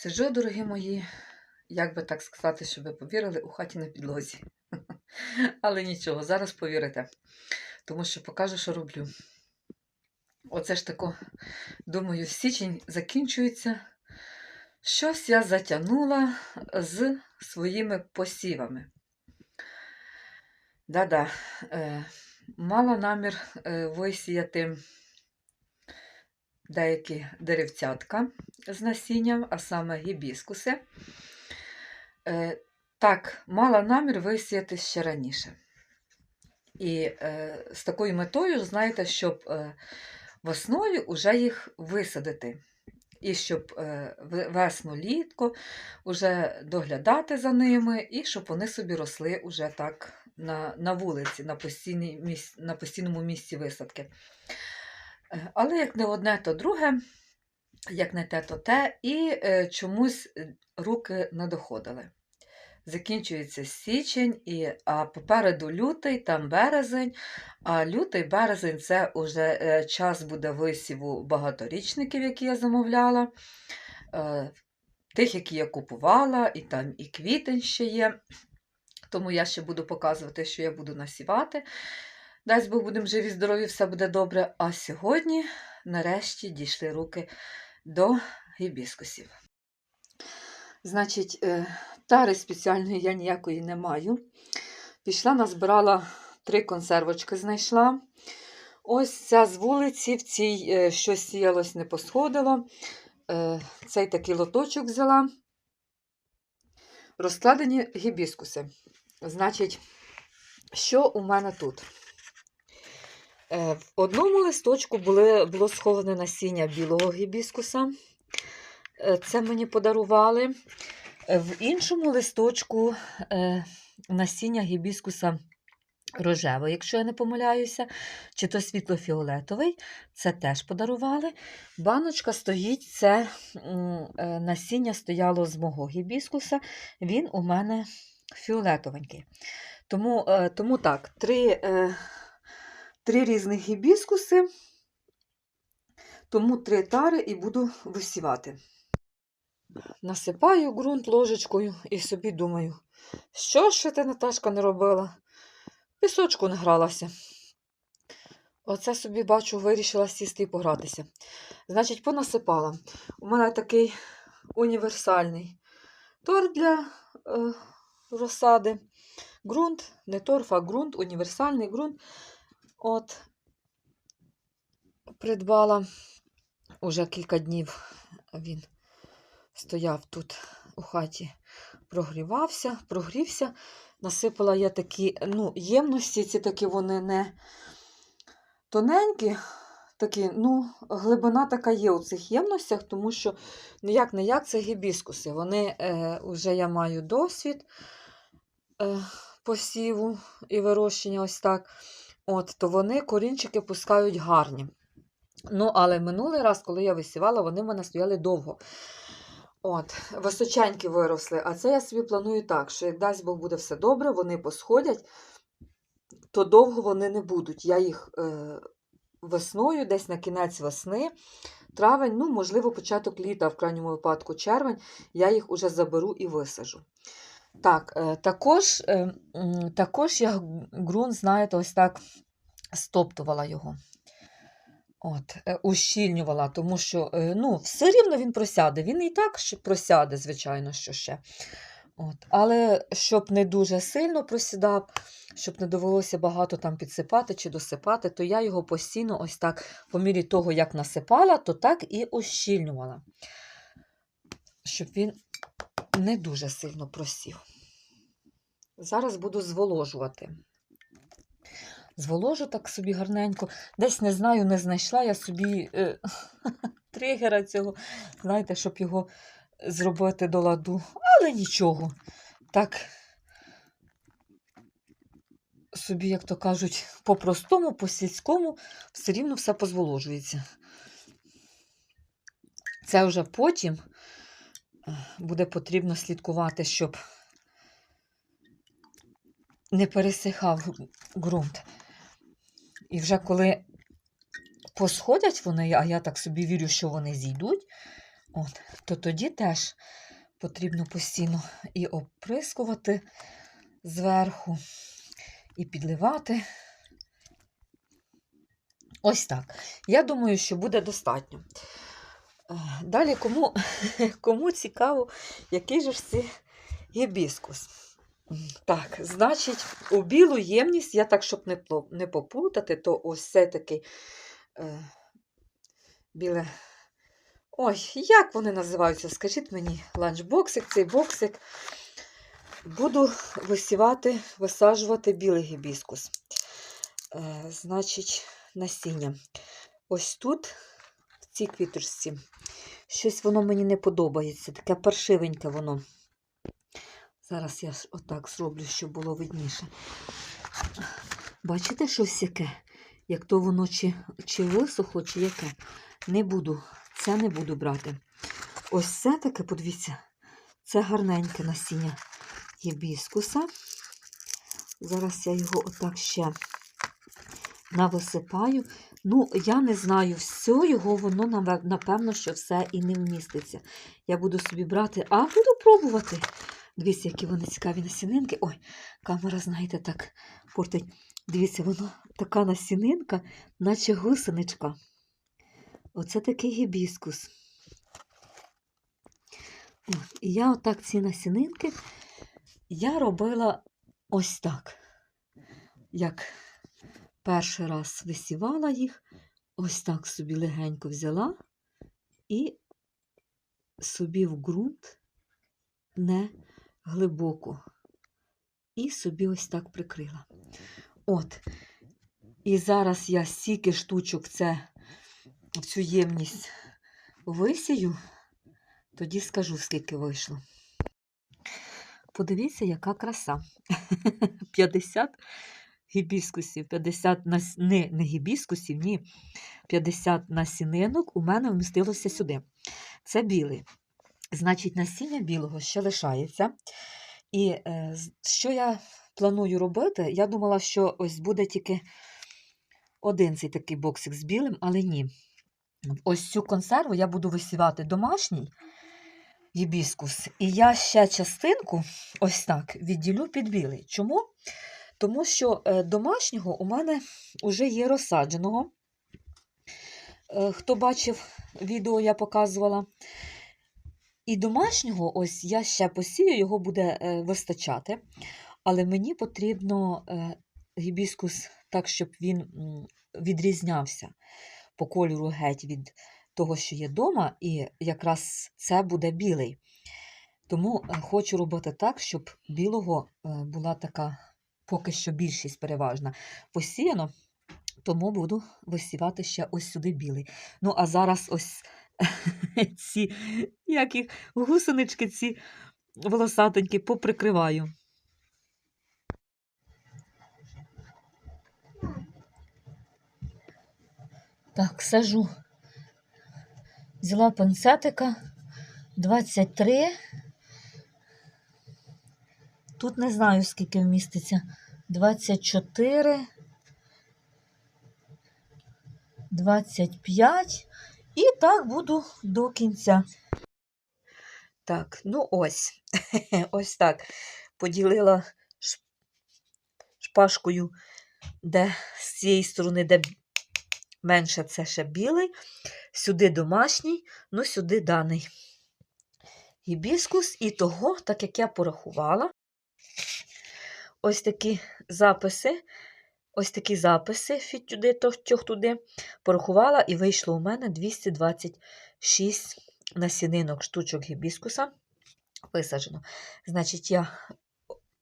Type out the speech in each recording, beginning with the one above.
Сиджу, дорогі мої, як би так сказати, щоб ви повірили, у хаті на підлозі. Але нічого, зараз повірите, тому що покажу, що роблю. Оце ж тако, думаю, січень закінчується. Щось я затягнула з своїми посівами. Да-да, е, мала намір е, висіяти деякі деревцятка з насінням, а саме гібіскуси. Е, так, мала намір висіяти ще раніше. І е, з такою метою, знаєте, щоб е, весною вже їх висадити. І щоб е, весну літко вже доглядати за ними, і щоб вони собі росли уже так на, на вулиці, на, постійній на постійному місці висадки. Але як не одне, то друге, як не те, то те, і е, чомусь е, руки не доходили. Закінчується січень, і, а попереду лютий, там березень. А лютий березень це вже е, час буде висіву багаторічників, які я замовляла. Тих, які я купувала, і там і квітень ще є. Тому я ще буду показувати, що я буду насівати. Дасть Бог будемо живі, здорові, все буде добре. А сьогодні, нарешті, дійшли руки до гібіскусів. Значить, е, тари спеціальної я ніякої не маю. Пішла, назбирала три консервочки, знайшла. Ось ця з вулиці, в цій е, щось сіялось, не посходило. Е, Цей такий лоточок взяла. Розкладені гібіскуси. Значить, що у мене тут? Е, В одному листочку були, було сховане насіння білого гібіскуса. Е, Це мені подарували. Е, В іншому листочку насіння гібіскуса рожевого, якщо я не помиляюся, чи то світло-фіолетовий, це теж подарували. Баночка стоїть, це насіння стояло з мого гібіскуса, він у мене фіолетовенький. Тому, тому так, три, три різних гібіскуси, тому три тари і буду висівати. Насипаю ґрунт ложечкою і собі думаю, що ж ти, Наташка, не робила? Пісочку не гралася. Оце собі бачу, вирішила сісти і погратися. Значить, понасипала. У мене такий універсальний торф для е, розсади. Ґрунт, не торф, а ґрунт, універсальний ґрунт. От, придбала уже кілька днів він стояв тут у хаті, прогрівався, прогрівся. Насипала я такі, ну, ємності, ці такі вони не тоненькі, такі, ну, глибина така є у цих ємностях, тому що ніяк не як це гібіскуси. Вони е, вже я маю досвід е, посіву і вирощення ось так. От, то вони корінчики пускають гарні. Ну, але минулий раз, коли я висівала, вони в мене стояли довго. От, височенькі виросли. А це я собі планую так, що як дасть Бог буде все добре, вони посходять, то довго вони не будуть. Я їх е, весною, десь на кінець весни, травень, ну, можливо, початок літа, в крайньому випадку червень, я їх уже заберу і висажу. Так, е, також, е, також я ґрунт, знаєте, ось так стоптувала його. От, е, ущільнювала, тому що е, ну, все рівно він просяде. Він і так просяде, звичайно, що ще. От. Але щоб не дуже сильно просідав, щоб не довелося багато там підсипати чи досипати, то я його постійно ось так, по мірі того, як насипала, то так і ущільнювала, щоб він не дуже сильно просів. Зараз буду зволожувати. Зволожу так собі гарненько. Десь не знаю, не знайшла я собі е, тригера цього, знаєте, щоб його зробити до ладу. Але нічого. Так, собі, як то кажуть, по-простому, по-сільському, все рівно все позволожується. Це вже потім буде потрібно слідкувати, щоб не пересихав ґрунт. І вже коли посходять вони, а я так собі вірю, що вони зійдуть, От, то тоді теж потрібно постійно і оприскувати зверху, і підливати. Ось так. Я думаю, що буде достатньо. Далі, кому, кому цікаво, який же ж це гібіскус. Так, значить, у білу ємність, я так, щоб не, не поплутати, то ось це такий е, біле. Ой, як вони називаються? Скажіть мені, ланчбоксик, цей боксик. Буду висівати, висаджувати білий гібіскус. Е, значить, насіння. Ось тут, цій квіточці, щось воно мені не подобається. Таке паршивеньке воно. Зараз я отак зроблю, щоб було видніше. Бачите, щось яке? Як то воно чи, чи висохло, чи яке. Не буду, це не буду брати. Ось це таке, подивіться, це гарненьке насіння гібіскуса. Зараз я його отак ще нависипаю. Ну, я не знаю, все його воно, напевно, що все і не вміститься. Я буду собі брати, а буду пробувати. Дивіться, які вони цікаві насінинки. Ой, камера, знаєте, так портить. Дивіться, воно така насінинка, наче гусеничка. Оце такий гібіскус. І я отак ці насінинки я робила ось так. Як перший раз висівала їх, ось так собі легенько взяла і собі в ґрунт не глибоко. І собі ось так прикрила. От. І зараз я стільки штучок це в цю ємність висію, тоді скажу, скільки вийшло. Подивіться, яка краса. 50 гібіскусів, 50 нас... не, не гібіскусів, ні. 50 насінинок у мене вмістилося сюди. Це білий. Значить, насіння білого ще лишається. І е, що я планую робити? Я думала, що ось буде тільки один цей такий боксик з білим, але ні. Ось цю консерву я буду висівати домашній гібіскус. І я ще частинку ось так відділю під білий. Чому? Тому що е, домашнього у мене вже є розсадженого. Е, Хто бачив відео, я показувала. І домашнього, ось я ще посію, його буде е, вистачати. Але мені потрібно гібіскус так, щоб він відрізнявся по кольору геть від того, що є вдома, і якраз це буде білий. Тому хочу робити так, щоб білого була така поки що більшість переважна посіяно, тому буду висівати ще ось сюди білий. Ну, а зараз ось ці як їх, гусенички, ці волосатенькі поприкриваю. Так, сажу. Взяла панцетика 23. Тут не знаю, скільки вміститься. 24, 25. І так буду до кінця. Так, ну ось. ось так. Поділила шпажкою, де з цієї сторони, де менше, це ще білий, сюди домашній, ну сюди даний гібіскус. І того, так як я порахувала, ось такі записи, ось такі записи фіт туди, туди, порахувала, і вийшло у мене 226 насінинок штучок гібіскуса висаджено. Значить, я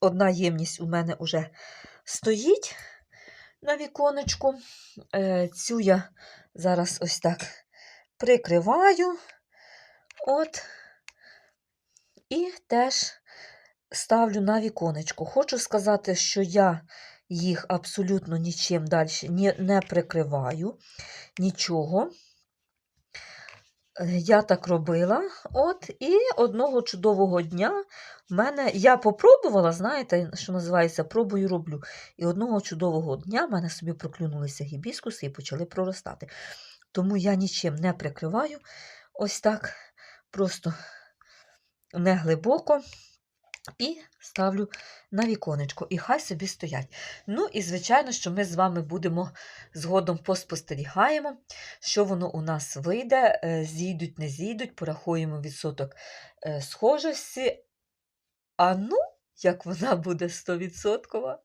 одна ємність у мене вже стоїть на віконечку. Е, Цю я зараз ось так прикриваю. От. І теж ставлю на віконечко. Хочу сказати, що я їх абсолютно нічим далі не, прикриваю. Нічого. Е, Я так робила. От, і одного чудового дня в мене я попробувала, знаєте, що називається, пробую роблю. І одного чудового дня в мене собі проклюнулися гібіскуси і почали проростати. Тому я нічим не прикриваю. Ось так просто не глибоко і ставлю на віконечко, і хай собі стоять. Ну і, звичайно, що ми з вами будемо згодом поспостерігаємо, що воно у нас вийде, е, зійдуть, не зійдуть, порахуємо відсоток е, схожості. А ну, як вона буде 100%,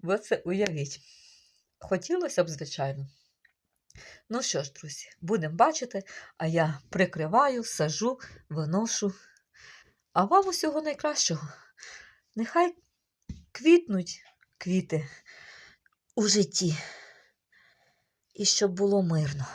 бо це уявіть. Хотілося б, звичайно. Ну що ж, друзі, будемо бачити, а я прикриваю, сажу, виношу. А вам усього найкращого. Нехай квітнуть квіти у житті. І щоб було мирно.